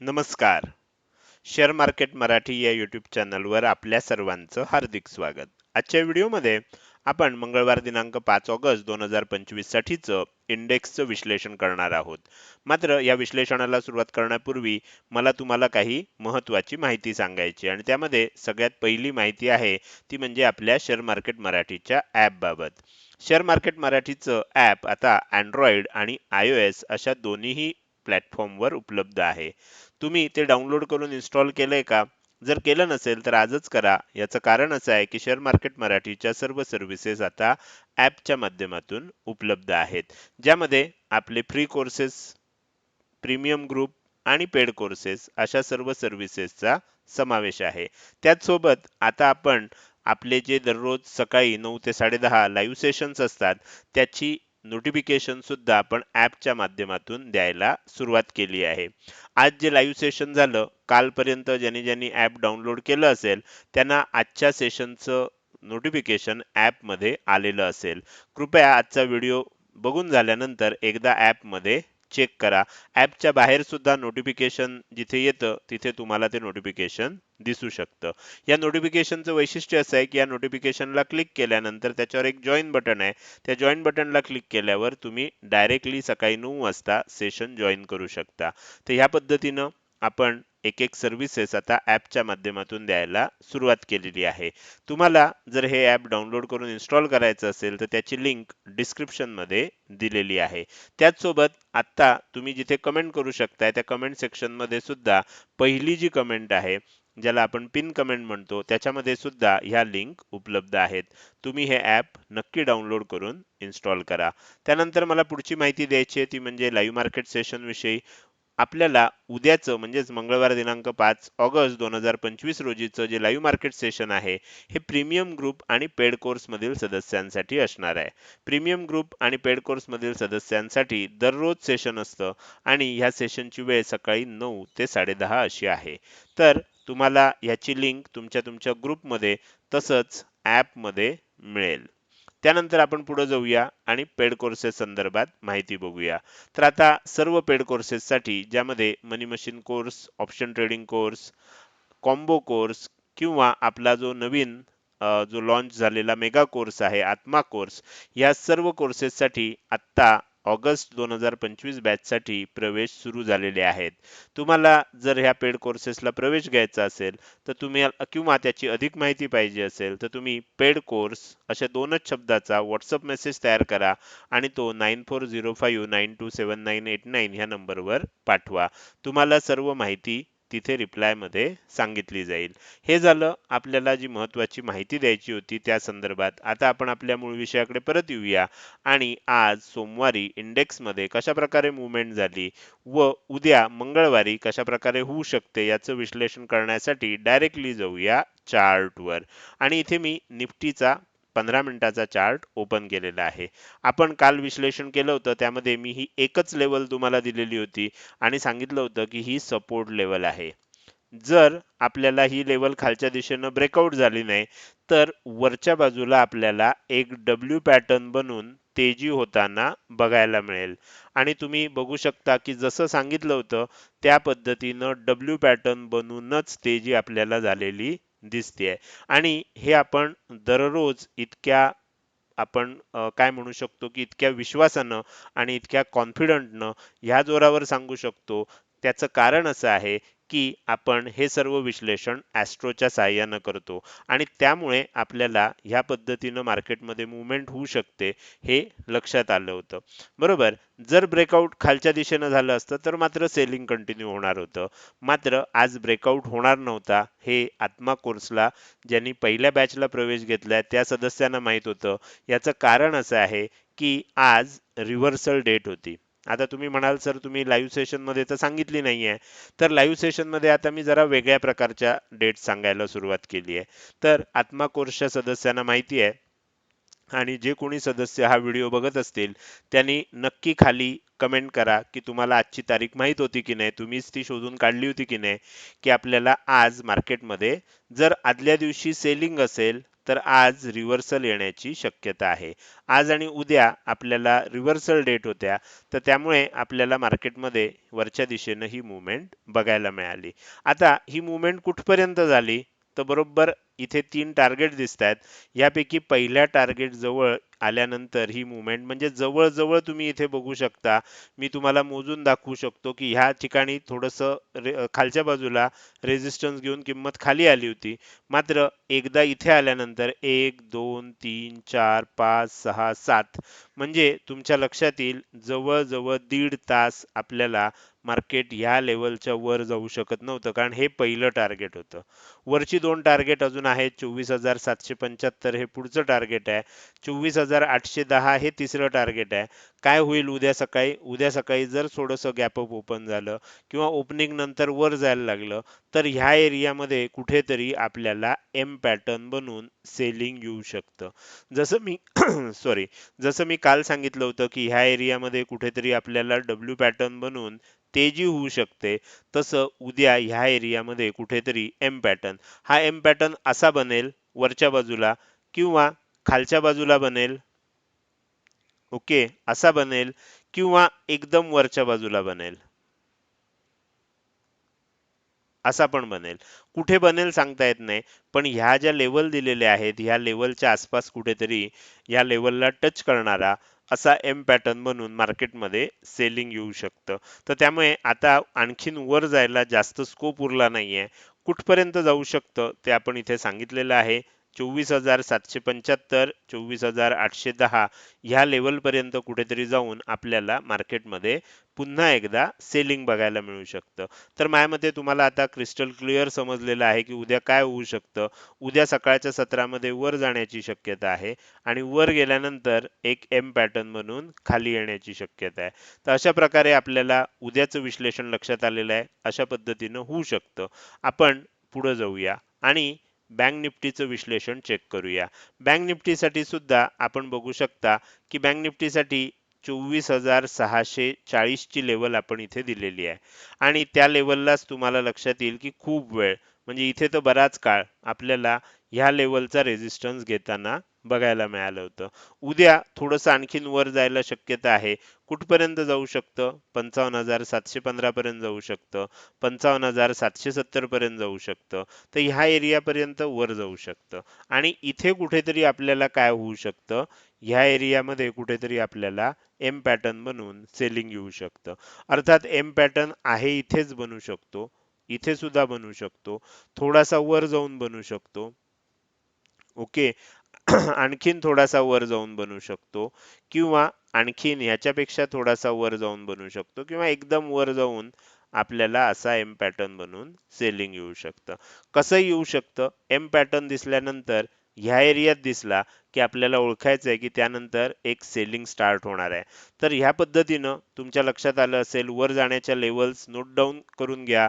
नमस्कार. Share market Marathi या YouTube चॅनलवर आपल्या सर्वांचं हार्दिक स्वागत. आजच्या व्हिडिओमध्ये आपण मंगळवार दिनांक पाच ऑगस्ट दोन हजार पंचवीससाठीचं इंडेक्सचं विश्लेषण करणार आहोत. मात्र या विश्लेषणाला सुरुवात करण्यापूर्वी मला तुम्हाला काही महत्वाची माहिती सांगायची आणि त्यामध्ये सगळ्यात पहिली माहिती आहे ती म्हणजे आपल्या शेअर मार्केट मराठीच्या ॲपबाबत शेअर मार्केट मराठीचं ॲप आता अँड्रॉइड आणि आय ओ एस अशा दोन्हीही प्लॅटफॉर्मवर उपलब्ध आहे. तुम्ही ते डाउनलोड करून इन्स्टॉल केलंय का? जर केलं नसेल तर आजच करा. याचं कारण असं आहे की शेअर मार्केट मराठीच्या सर्व सर्व्हिसेस आता ॲपच्या माध्यमातून उपलब्ध आहेत. ज्यामध्ये आपले फ्री कोर्सेस प्रीमियम ग्रुप आणि पेड कोर्सेस अशा सर्व सर्व्हिसेसचा समावेश आहे. त्याचसोबत आता आपण आपले जे दररोज सकाळी नऊ ते साडेदहा लाईव्ह सेशन्स असतात त्याची नोटिफिकेशन सुद्धा आपण ॲपच्या माध्यमातून द्यायला सुरुवात केली आहे. आज जे लाईव्ह सेशन झालं कालपर्यंत ज्यांनी ज्यांनी ॲप डाउनलोड केलं असेल त्यांना आजच्या सेशनचं नोटिफिकेशन ॲपमध्ये आलेलं असेल. कृपया आजचा व्हिडिओ बघून झाल्यानंतर एकदा ॲपमध्ये चेक करा. ॲपच्या बाहेर सुद्धा नोटिफिकेशन जिथे येतं तिथे तुम्हाला ते नोटिफिकेशन दिसू शकतं. या नोटिफिकेशनचं वैशिष्ट्य असं आहे की या नोटिफिकेशनला क्लिक केल्यानंतर त्याच्यावर एक जॉईन बटन आहे. त्या जॉईन बटनला क्लिक केल्यावर तुम्ही डायरेक्टली सकाळी नऊ वाजता सेशन जॉईन करू शकता. तर ह्या पद्धतीनं आपण एक एक सर्व्हिसेस आता ॲपच्या माध्यमातून द्यायला सुरुवात केलेली आहे. तुम्हाला जर हे ॲप डाउनलोड करून इन्स्टॉल करायचं असेल तर त्याची लिंक डिस्क्रिप्शनमध्ये दिलेली आहे. त्याचसोबत आत्ता तुम्ही जिथे कमेंट करू शकताय त्या कमेंट सेक्शनमध्ये सुद्धा पहिली जी कमेंट आहे ज्याला आपण पिन कमेंट म्हणतो त्याच्यामध्ये सुद्धा ह्या लिंक उपलब्ध आहेत. तुम्ही हे ॲप नक्की डाउनलोड करून इन्स्टॉल करा. त्यानंतर मला पुढची माहिती द्यायची आहे ती म्हणजे लाईव्ह मार्केट सेशनविषयी आपल्याला उद्याचं म्हणजेच मंगळवार दिनांक पाच ऑगस्ट दोन हजार पंचवीस रोजीचं जे लाईव्ह मार्केट सेशन आहे हे प्रीमियम ग्रुप आणि पेड कोर्समधील सदस्यांसाठी असणार आहे. प्रीमियम ग्रुप आणि पेड कोर्समधील सदस्यांसाठी दररोज सेशन असतं आणि ह्या सेशनची वेळ सकाळी नऊ ते साडेदहा अशी आहे. तर तुम्हाला ह्याची लिंक तुमच्या तुमच्या ग्रुपमध्ये तसंच ॲपमध्ये मिळेल. त्यानंतर आपण पुढे जाऊया आणि पेड कोर्सेस संदर्भात माहिती बघूया. तर आता सर्व पेड कोर्सेससाठी ज्यामध्ये money machine course option trading course combo course किंवा आपला जो नवीन जो लॉन्च झालेला मेगा कोर्स आहे आत्मा कोर्स या सर्व कोर्सेससाठी आत्ता ऑगस्ट दोन हजार पंचवीस बॅचसाठी प्रवेश सुरू झालेले आहेत. तुम्हाला जर ह्या पेड कोर्सेसला प्रवेश घ्यायचा असेल तर तुम्ही किंवा त्याची अधिक माहिती पाहिजे असेल तर तुम्ही पेड कोर्स अशा दोनच शब्दाचा व्हॉट्सअप मेसेज तयार करा आणि तो nine four zero five nine two seven nine eight nine ह्या नंबरवर पाठवा. तुम्हाला सर्व माहिती तिथे रिप्लायमध्ये सांगितली जाईल. हे झालं आपल्याला जी महत्त्वाची माहिती द्यायची होती त्या संदर्भात. आता आपण आपल्या मूळ विषयाकडे परत येऊया. आणि आज सोमवारी इंडेक्समध्ये कशा प्रकारे मुवमेंट झाली व उद्या मंगळवारी कशा प्रकारे होऊ शकते याचं विश्लेषण करण्यासाठी डायरेक्टली जाऊया चार्टवर आणि इथे मी निफ्टीचा पंधरा मिनिटाचा चार्ट ओपन केलेला आहे. आपण काल विश्लेषण केलं होतं त्यामध्ये मी ही एकच लेवल तुम्हाला दिलेली होती आणि सांगितलं होतं की ही सपोर्ट लेवल आहे. जर आपल्याला ही लेवल खालच्या दिशेनं ब्रेकआउट झाली नाही तर वरच्या बाजूला आपल्याला एक डब्ल्यू पॅटर्न बनून तेजी होताना बघायला मिळेल. आणि तुम्ही बघू शकता की जसं सांगितलं होतं त्या पद्धतीनं डब्ल्यू पॅटर्न बनूनच तेजी आपल्याला झालेली दिसते आणि हे आपण दररोज इतक्या आपण काय म्हणू शकतो की इतक्या विश्वासानं आणि इतक्या कॉन्फिडंटनं ह्या जोरावर सांगू शकतो. त्याचं कारण असं आहे की आपण हे सर्व विश्लेषण ॲस्ट्रोच्या सहाय्यानं करतो. आणि त्यामुळे आपल्याला ह्या पद्धतीनं मार्केटमध्ये मुवमेंट होऊ शकते हे लक्षात आलं होतं. बरोबर? जर ब्रेकआउट खालच्या दिशेनं झालं असतं तर मात्र सेलिंग कंटिन्यू होणार होतं. मात्र आज ब्रेकआउट होणार नव्हता हे आत्मा कोर्सला ज्यांनी पहिल्या बॅचला प्रवेश घेतलाय त्या सदस्यांना माहीत होतं. याचं कारण असं आहे की आज रिव्हर्सल डेट होती. आता तुम्ही म्हणाल सर तुम्ही लाईव्ह सेशनमध्ये तर सांगितली नाहीये. तर लाईव्ह सेशनमध्ये आता मी जरा वेगळ्या प्रकारच्या डेट सांगायला सुरुवात केली आहे. तर आत्मा कोर्सच्या सदस्यांना माहिती आहे. आणि जे कोणी सदस्य हा व्हिडिओ बघत असतील त्यांनी नक्की खाली कमेंट करा की तुम्हाला आजची तारीख माहीत होती की नाही तुम्हीच ती शोधून काढली होती की नाही की आपल्याला आज मार्केटमध्ये जर आदल्या दिवशी सेलिंग असेल तर आज रिव्हर्सल येण्याची शक्यता आहे. आज आणि उद्या आपल्याला रिव्हर्सल डेट होत्या. तर त्यामुळे आपल्याला मार्केटमध्ये वरच्या दिशेनं ही मुवमेंट बघायला मिळाली. आता ही मुवमेंट कुठपर्यंत झाली? तर बरोबर इथे तीन टार्गेट दिसत आहेत यापैकी पहिल्या टार्गेट जवळ आल्यानंतर ही मुवमेंट म्हणजे जवळ तुम्ही इथे बघू शकता. मी तुम्हाला मोजून दाखवू शकतो की ह्या ठिकाणी थोडंसं खालच्या बाजूला रेजिस्टन्स घेऊन किंमत खाली आली होती. मात्र एकदा इथे आल्यानंतर एक दोन तीन चार पाच सहा सात म्हणजे तुमच्या लक्षात येईल जवळजवळ दीड तास आपल्याला मार्केट ह्या लेवलच्या वर जाऊ शकत नव्हतं. कारण हे पहिलं टार्गेट होतं. वरची दोन टार्गेट अजून आहेत. चोवीस हजार सातशे पंच्याहत्तर हे पुढचं टार्गेट आहे. चोवीस हजार आठशे दहा हे तिसरं टार्गेट आहे. काय होईल उद्या सकाळी? उद्या सकाळी जर थोडंसं गॅपअप ओपन झालं किंवा ओपनिंग नंतर वर जायला लागलं तर ह्या एरियामध्ये कुठेतरी आपल्याला एम पॅटर्न बनून सेलिंग येऊ शकतं. जसं मी सॉरी जसं मी काल सांगितलं होतं की ह्या एरियामध्ये कुठेतरी आपल्याला डब्ल्यू पॅटर्न बनून तेजी होऊ शकते तसं उद्या ह्या एरियामध्ये कुठेतरी एम पॅटर्न हा एम पॅटर्न असा बनेल वरच्या बाजूला किंवा खालच्या बाजूला बनेल ओके असा बनेल किंवा एकदम वरच्या बाजूला बनेल. असा पण बनेल. कुठे बनेल सांगता येत नाही पण ह्या ज्या लेवल दिलेल्या आहेत ह्या लेवलच्या आसपास कुठेतरी या लेवलला टच करणारा असा एम पॅटर्न म्हणून मार्केटमध्ये सेलिंग येऊ शकतं. तर त्यामुळे आता आणखीन वर जायला जास्त स्कोप उरला नाहीये. कुठपर्यंत जाऊ शकतं ते आपण इथे सांगितलेलं आहे. चोवीस हजार सातशे पंच्याहत्तर चोवीस हजार आठशे दहा ह्या लेवलपर्यंत कुठेतरी जाऊन आपल्याला मार्केटमध्ये पुन्हा एकदा सेलिंग बघायला मिळू शकतं. तर माझ्या मते तुम्हाला आता क्रिस्टल क्लिअर समजलेलं आहे की उद्या काय होऊ शकतं. उद्या सकाळच्या सत्रामध्ये वर जाण्याची शक्यता आहे आणि वर गेल्यानंतर एक एम पॅटर्न म्हणून खाली येण्याची शक्यता आहे. तर अशा प्रकारे आपल्याला उद्याचं विश्लेषण लक्षात आलेलं आहे. अशा पद्धतीनं होऊ शकतं. आपण पुढं जाऊया आणि बँक निफ्टीचं विश्लेषण चेक करूया. बँक निफ्टीसाठी सुद्धा आपण बघू शकता की बँक निफ्टीसाठी चोवीस हजार सहाशे चाळीसची लेवल आपण इथे दिलेली आहे. आणि त्या लेवललाच तुम्हाला लक्षात येईल की खूप वेळ म्हणजे इथे तर बराच काळ आपल्याला ह्या लेवलचा रेजिस्टन्स घेताना बघायला मिळालं होतं. उद्या थोडस आणखीन वर जायला शक्यता आहे. कुठपर्यंत जाऊ शकतं? पंचावन्न हजार सातशे पंधरा पर्यंत जाऊ शकतं. पंचावन्न हजार सातशे सत्तर पर्यंत जाऊ शकतं. तर ह्या एरियापर्यंत वर जाऊ शकतं. आणि इथे कुठेतरी आपल्याला काय होऊ शकतं? ह्या एरियामध्ये कुठेतरी आपल्याला एम पॅटर्न बनवून सेलिंग येऊ शकतं. अर्थात एम पॅटर्न आहे इथेच बनू शकतो. इथे सुद्धा बनू शकतो. थोडासा वर जाऊन बनू शकतो. ओके? आणखीन थोडासा वर जाऊन बनू शकतो किंवा आणखीन ह्याच्यापेक्षा थोडासा वर जाऊन बनू शकतो किंवा एकदम वर जाऊन आपल्याला असा एम पॅटर्न बनून सेलिंग येऊ शकतं. कसं येऊ शकतं? एम पॅटर्न दिसल्यानंतर ह्या एरियात दिसला की आपल्याला ओळखायचं आहे की त्यानंतर एक सेलिंग स्टार्ट होणार आहे. तर ह्या पद्धतीनं तुमच्या लक्षात आलं असेल वर जाण्याच्या लेवल्स नोट डाऊन करून घ्या.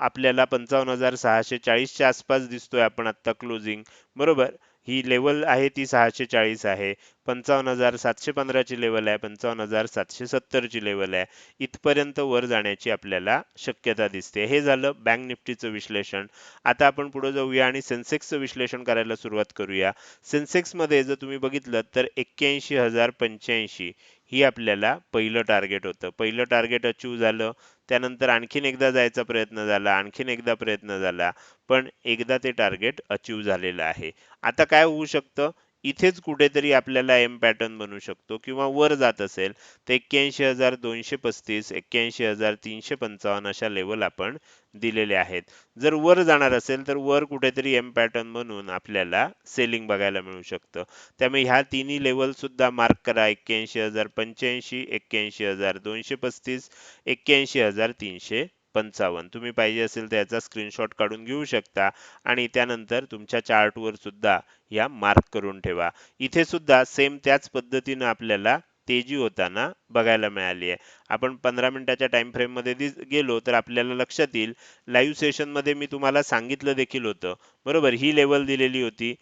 आपल्याला पंचावन्न हजार सहाशे चाळीसच्या आसपास दिसतोय आपण आत्ता क्लोजिंग बरोबर? ही लेवल आहे ती सहाशे चाळीस आहे. पंचावन्न हजार सातशे पंधराची लेवल आहे पंचावन्न हजार सातशे सत्तरची लेवल आहे. इथपर्यंत वर जाण्याची आपल्याला शक्यता दिसते. हे झालं बँक निफ्टीचं विश्लेषण. आता आपण पुढे जाऊया आणि सेन्सेक्सचं विश्लेषण करायला सुरुवात करूया. सेन्सेक्समध्ये जर तुम्ही बघितलं तर एक्क्याऐंशी हजार पंच्याऐंशी ही आपल्याला पहिलं टार्गेट होतं. पहिलं टार्गेट अचीव झालं. त्यानंतर आणखीन एकदा जायचा प्रयत्न झाला आणखीन एकदा प्रयत्न झाला पण एकदा ते टार्गेट अचीव झालेलं आहे. आता काय होऊ शकतं? इथेच कुठेतरी आपल्याला एम पॅटर्न बनू शकतो किंवा वर जात असेल तर एक्क्याऐंशी हजार दोनशे पस्तीस एक्क्याऐंशी हजार तीनशे पंचावन्न अशा लेवल आपण दिलेले आहेत. जर वर जाणार असेल तर वर कुठेतरी एम पॅटर्न बनून आपल्याला सेलिंग बघायला मिळू शकतं. त्यामुळे ह्या तिन्ही लेवल सुद्धा मार्क करा. एक्क्याऐंशी हजार पंच्याऐंशी एक्क्याऐंशी हजार दोनशे पस्तीस एक्क्याऐंशी हजार तीनशे पंचावन्न. तुम्ही पाहिजे असेल तर याचा स्क्रीनशॉट काढून घेऊ शकता आणि त्यानंतर तुमच्या चार्टवर सुद्धा या मार्क करून ठेवा. इथे सुद्धा सेम त्याच पद्धतीनं आपल्याला तेजी होताना बघायला मिळाली आहे आपण पंधरा मिनिटाच्या टाइम फ्रेममध्ये गेलो तर आपल्याला लक्षात येईल लाईव्ह सेशनमध्ये मी तुम्हाला सांगितलं देखील होतं. बरोबर? ही लेवल दिलेली होती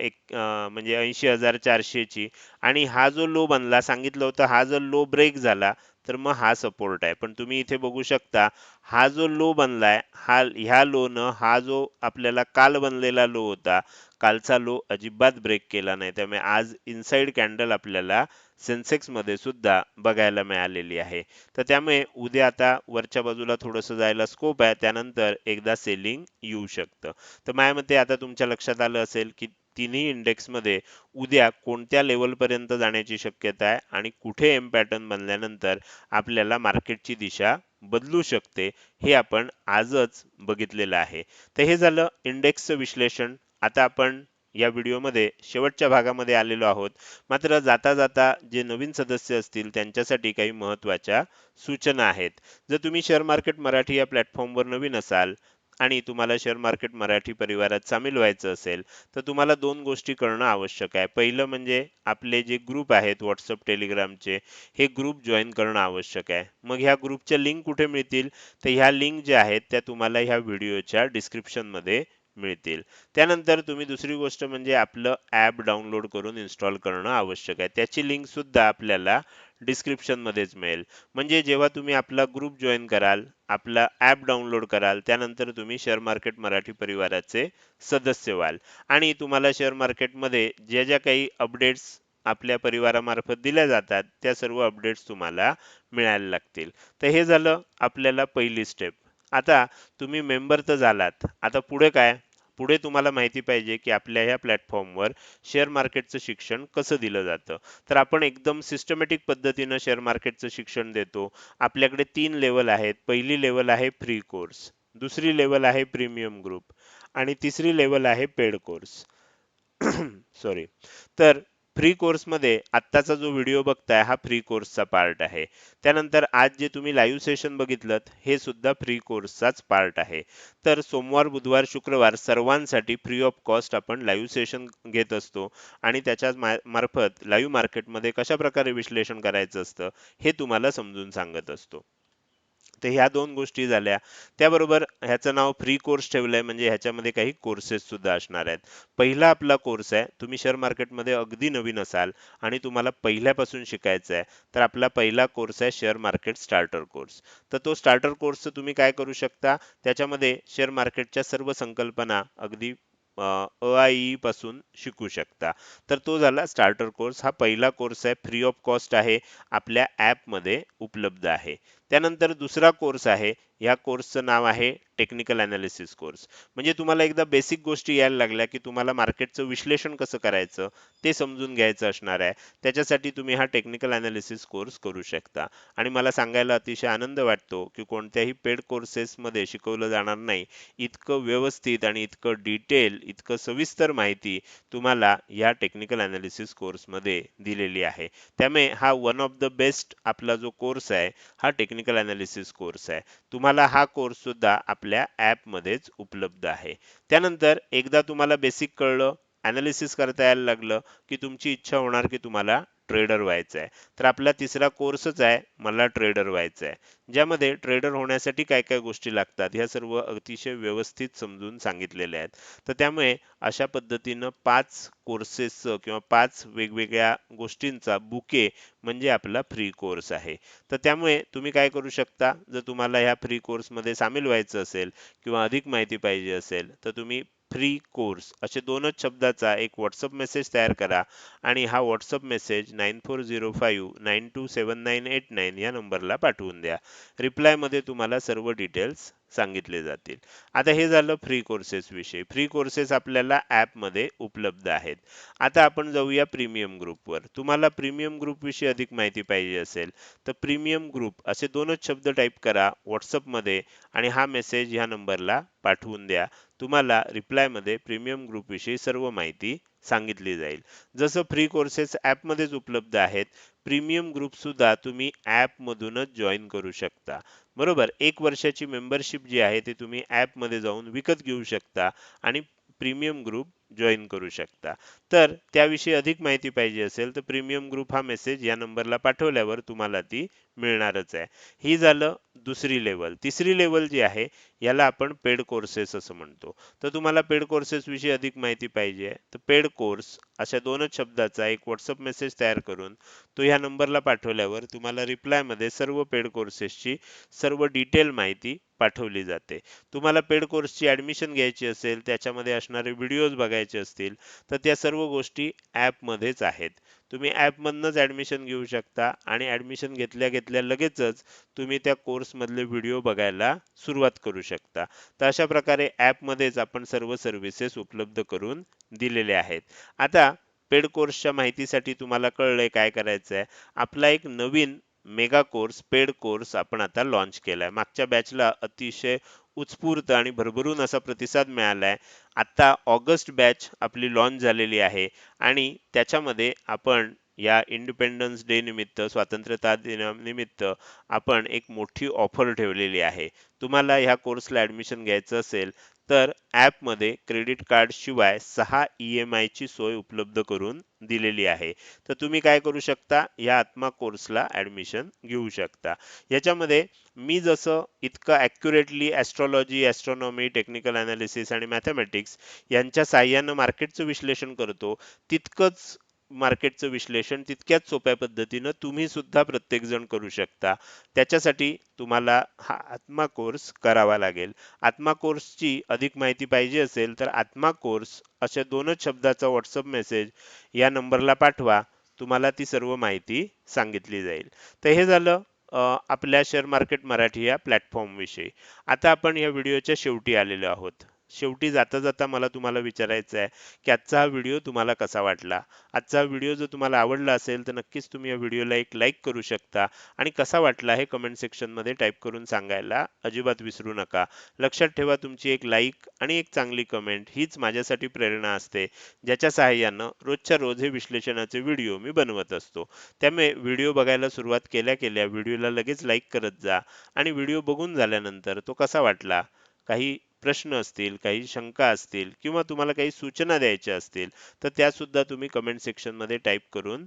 एक म्हणजे ऐंशी हजार चारशेची. आणि हा जो लो बनला सांगितलं होतं हा जर लो ब्रेक झाला तर मग हा सपोर्ट आहे. पण तुम्ही इथे बघू शकता हा जो लो बनलाय हा ह्या लोनं हा जो आपल्याला काल बनलेला लो होता कालचा लो अजिबात ब्रेक केला नाही. त्यामुळे आज इनसाइड कॅन्डल आपल्याला सेन्सेक्समध्ये सुद्धा बघायला मिळालेली आहे. तर त्यामुळे उद्या आता वरच्या बाजूला थोडंसं जायला स्कोप आहे. त्यानंतर एकदा सेलिंग येऊ शकतं. तर माझ्या मते आता तुमच्या लक्षात आलं असेल की तिन्ही इंडेक्समध्ये उद्या कोणत्या लेवलपर्यंत जाण्याची शक्यता आहे आणि कुठे एम पॅटर्न बनल्यानंतर आपल्याला मार्केटची दिशा बदलू शकते हे आपण आजच बघितलेलं आहे. तर हे झालं इंडेक्सचं विश्लेषण. आता आपण या व्हिडिओमध्ये शेवटच्या भागामध्ये आलेलो आहोत. मात्र जाता जाता जे नवीन सदस्य असतील त्यांच्यासाठी काही महत्त्वाच्या सूचना आहेत. जर तुम्ही शेअर मार्केट मराठी या प्लॅटफॉर्मवर नवीन असाल आणि तुम्हाला शेअर मार्केट मराठी परिवारात सामील व्हायचं असेल तर तुम्हाला दोन गोष्टी करणं आवश्यक आहे. पहिलं म्हणजे आपले जे ग्रुप आहेत व्हॉट्सअप टेलिग्रामचे हे ग्रुप जॉईन करणं आवश्यक आहे. मग ह्या ग्रुपच्या लिंक कुठे मिळतील? तर ह्या लिंक ज्या आहेत त्या तुम्हाला ह्या व्हिडिओच्या डिस्क्रिप्शनमध्ये मिळतील. त्यानंतर तुम्ही दुसरी गोष्ट म्हणजे आपलं ॲप डाउनलोड करून इन्स्टॉल करणं आवश्यक आहे. त्याची लिंक सुद्धा आपल्याला डिस्क्रिप्शनमध्येच मिळेल. म्हणजे जेव्हा तुम्ही आपला ग्रुप जॉईन कराल आपला ॲप डाउनलोड कराल त्यानंतर तुम्ही शेअर मार्केट मराठी परिवाराचे सदस्य व्हाल. आणि तुम्हाला शेअर मार्केटमध्ये ज्या ज्या काही अपडेट्स आपल्या परिवारामार्फत दिल्या जातात त्या सर्व अपडेट्स तुम्हाला मिळायला लागतील. तर हे झालं आपल्याला पहिली स्टेप आता तुम्ही मेंबर तर झालात. आता पुढे काय? पुढे तुम्हाला माहिती पाहिजे की आपल्या ह्या प्लॅटफॉर्मवर शेअर मार्केटचं शिक्षण कसं दिलं जातं. तर आपण एकदम सिस्टमॅटिक पद्धतीनं शेअर मार्केटचं शिक्षण देतो. आपल्याकडे तीन लेवल आहेत. पहिली लेवल आहे फ्री कोर्स दुसरी लेवल आहे प्रीमियम ग्रुप आणि तिसरी लेवल आहे पेड कोर्स सॉरी तर फ्री कोर्समध्ये आत्ताचा जो व्हिडिओ बघताय हा फ्री कोर्सचा पार्ट आहे. त्यानंतर आज जे तुम्ही लाईव्ह सेशन बघितलं हे सुद्धा फ्री कोर्सचाच पार्ट आहे. तर सोमवार बुधवार शुक्रवार सर्वांसाठी फ्री ऑफ कॉस्ट आपण लाईव्ह सेशन घेत असतो. आणि त्याच्या मार्फत लाईव्ह मार्केटमध्ये कशा प्रकारे विश्लेषण करायचं असतं हे तुम्हाला समजून सांगत असतो. तर ह्या दोन गोष्टी झाल्या. त्याबरोबर ह्याचं नाव फ्री कोर्स ठेवलंय म्हणजे ह्याच्यामध्ये काही कोर्सेस सुद्धा असणार आहेत. पहिला आपला कोर्स आहे तुम्ही शेअर मार्केटमध्ये अगदी नवीन असाल आणि तुम्हाला पहिल्यापासून शिकायचं आहे तर आपला पहिला कोर्स आहे शेअर मार्केट स्टार्टर कोर्स तर तो स्टार्टर कोर्सचं तुम्ही काय करू शकता? त्याच्यामध्ये शेअर मार्केटच्या सर्व संकल्पना अगदी अ आयपासून शिकू शकता. तर तो झाला स्टार्टर कोर्स हा पहिला कोर्स आहे. फ्री ऑफ कॉस्ट आहे. आपल्या ॲपमध्ये उपलब्ध आहे. त्यानंतर दुसरा कोर्स आहे. या कोर्सचं नाव आहे टेक्निकल अनालिसिस कोर्स म्हणजे तुम्हाला एकदा बेसिक गोष्टी यायला लागल्या की तुम्हाला मार्केटचं विश्लेषण कसं करायचं ते समजून घ्यायचं असणार आहे. त्याच्यासाठी तुम्ही हा टेक्निकल अनालिसिस कोर्स करू शकता. आणि मला सांगायला अतिशय आनंद वाटतो की कोणत्याही पेड कोर्सेसमध्ये शिकवलं जाणार नाही. इतकं व्यवस्थित आणि इतकं डिटेल इतकं सविस्तर माहिती तुम्हाला या टेक्निकल अनालिसिस कोर्समध्ये दिलेली आहे. त्यामुळे हा वन ऑफ द बेस्ट आपला जो कोर्स आहे हा टेक्निकल अनालिसिस कोर्स आहे. तुम्हाला हा कोर्स सुद्धा आपल्या ॲपमध्येच उपलब्ध आहे. त्यानंतर एकदा तुम्हाला बेसिक कळलं ॲनालिसिस करता यायला लागलं की तुमची इच्छा होणार की तुम्हाला ट्रेडर व्हायचं आहे तर आपला तिसरा कोर्सच आहे मला ट्रेडर व्हायचं आहे ज्यामध्ये ट्रेडर होण्यासाठी काय काय गोष्टी लागतात ह्या सर्व अतिशय व्यवस्थित समजून सांगितलेल्या आहेत. तर त्यामुळे अशा पद्धतीनं पाच कोर्सेसचं किंवा पाच वेगवेगळ्या गोष्टींचा बुके म्हणजे आपला फ्री कोर्स आहे. तर त्यामुळे तुम्ही काय करू शकता जर तुम्हाला ह्या फ्री कोर्समध्ये सामील व्हायचं असेल किंवा अधिक माहिती पाहिजे असेल तर तुम्ही फ्री कोर्स असे दोनच शब्दाचा एक व्हॉट्सअप मेसेज तयार करा आणि हा WhatsApp message nine four zero five nine two seven nine eight nine या नंबरला पाठवून द्या. रिप्लायमध्ये तुम्हाला सर्व डिटेल्स सांगितले जातील. आता हे झालं फ्री कोर्सेस विषयी. फ्री कोर्सेस आपल्याला ॲपमध्ये उपलब्ध आहेत. आता आपण जाऊया प्रीमियम ग्रुपवर तुम्हाला प्रीमियम ग्रुपविषयी अधिक माहिती पाहिजे असेल तर प्रीमियम ग्रुप असे दोनच शब्द टाईप करा व्हॉट्सअपमध्ये आणि हा मेसेज ह्या नंबरला पाठवून द्या. तुम्हाला रिप्लायमध्ये प्रीमियम ग्रुपविषयी सर्व माहिती सांगितली जाईल. जसं फ्री कोर्सेस ॲपमध्येच उपलब्ध आहेत प्रीमियम ग्रुप सुद्धा तुम्ही ॲपमधूनच जॉईन करू शकता. बरोबर? एक वर्षाची मेंबरशिप जी आहे ती तुम्ही ॲपमध्ये जाऊन विकत घेऊ शकता आणि प्रीमियम ग्रुप जॉईन करू शकता. तर त्याविषयी अधिक माहिती पाहिजे असेल तर प्रीमियम ग्रुप हा मेसेज या नंबरला पाठवल्यावर तुम्हाला ती मिळणारच आहे. ही झालं दुसरी लेवल तिसरी लेवल जी आहे याला आपण पेड कोर्सेस असं म्हणतो. तर तुम्हाला पेड कोर्सेस विषयी अधिक माहिती पाहिजे. तर पेड कोर्स अशा दोनच शब्दाचा एक व्हॉट्सअप मेसेज तयार करून तो ह्या नंबरला पाठवल्यावर तुम्हाला रिप्लायमध्ये सर्व पेड कोर्सेसची सर्व डिटेल माहिती पाठवली जाते. तुम्हाला पेड कोर्सची ऍडमिशन घ्यायची असेल त्याच्यामध्ये असणारे व्हिडिओज बघायचे असतील तर त्या सर्व गोष्टी ॲपमध्येच आहेत. तुम्ही ॲपमधनंच ॲडमिशन घेऊ शकता आणि ॲडमिशन घेतल्या घेतल्या लगेचच तुम्ही त्या कोर्समधले व्हिडिओ बघायला सुरुवात करू शकता. तर अशा प्रकारे ॲपमध्येच आपण सर्व सर्व्हिसेस उपलब्ध करून दिलेले आहेत. आता पेड कोर्सच्या माहितीसाठी तुम्हाला कळलंय काय करायचं आहे आपला एक नवीन मेगा कोर्स पेड कोर्स आपण आता लॉन्च केला आहे मागच्या बॅचला अतिशय उत्स्फूर्त आणि भरभरून असा प्रतिसाद मिळालाय. आता ऑगस्ट बॅच आपली लॉन्च झालेली आहे आणि त्याच्यामध्ये आपण या इंडिपेंडन्स डे निमित्त स्वातंत्र्यता दिनानिमित्त आपण एक मोठी ऑफर ठेवलेली आहे. तुम्हाला ह्या कोर्सला ऍडमिशन घ्यायचं असेल तर ॲपमध्ये क्रेडिट कार्ड शिवाय सहा ई एम आयची सोय उपलब्ध करून दिलेली आहे. तर तुम्ही काय करू शकता? या आत्मा कोर्सला ऍडमिशन घेऊ शकता. याच्यामध्ये मी जसं इतकं accurately astrology astronomy technical analysis आणि मॅथमॅटिक्स यांच्या साह्यानं मार्केटचं विश्लेषण करतो तितकंच मार्केटचं विश्लेषण तितक्याच सोप्या पद्धतीनं तुम्ही सुद्धा प्रत्येकजण करू शकता. त्याच्यासाठी तुम्हाला हा आत्मा कोर्स करावा लागेल. आत्मा कोर्सची अधिक माहिती पाहिजे असेल तर आत्मा कोर्स अशा दोनच शब्दाचा व्हॉट्सअप मेसेज या नंबरला पाठवा. तुम्हाला ती सर्व माहिती सांगितली जाईल. तर हे झालं आपल्या शेअर मार्केट मराठी या प्लॅटफॉर्म विषयी. आता आपण या व्हिडिओच्या शेवटी आलेलो आहोत. शेवटी जाता जाता मला तुम्हाला विचारायचं आहे की आजचा हा व्हिडिओ तुम्हाला कसा वाटला? आजचा व्हिडिओ जर तुम्हाला आवडला असेल तर नक्कीच तुम्ही या व्हिडिओला एक लाईक करू शकता. आणि कसा वाटला हे कमेंट सेक्शनमध्ये टाईप करून सांगायला अजिबात विसरू नका. लक्षात ठेवा तुमची एक लाईक आणि एक चांगली कमेंट हीच माझ्यासाठी प्रेरणा असते ज्याच्या सहाय्यानं रोजच्या रोज हे विश्लेषणाचे व्हिडिओ मी बनवत असतो. त्यामुळे व्हिडिओ बघायला सुरुवात केल्या केल्या व्हिडिओला लगेच लाईक करत जा. आणि व्हिडिओ बघून झाल्यानंतर तो कसा वाटला? काही प्रश्न असतील काही शंका असतील किंवा तुम्हाला काही सूचना द्यायच्या असतील तर त्या सुद्धा तुम्ही कमेंट सेक्शनमध्ये टाईप करून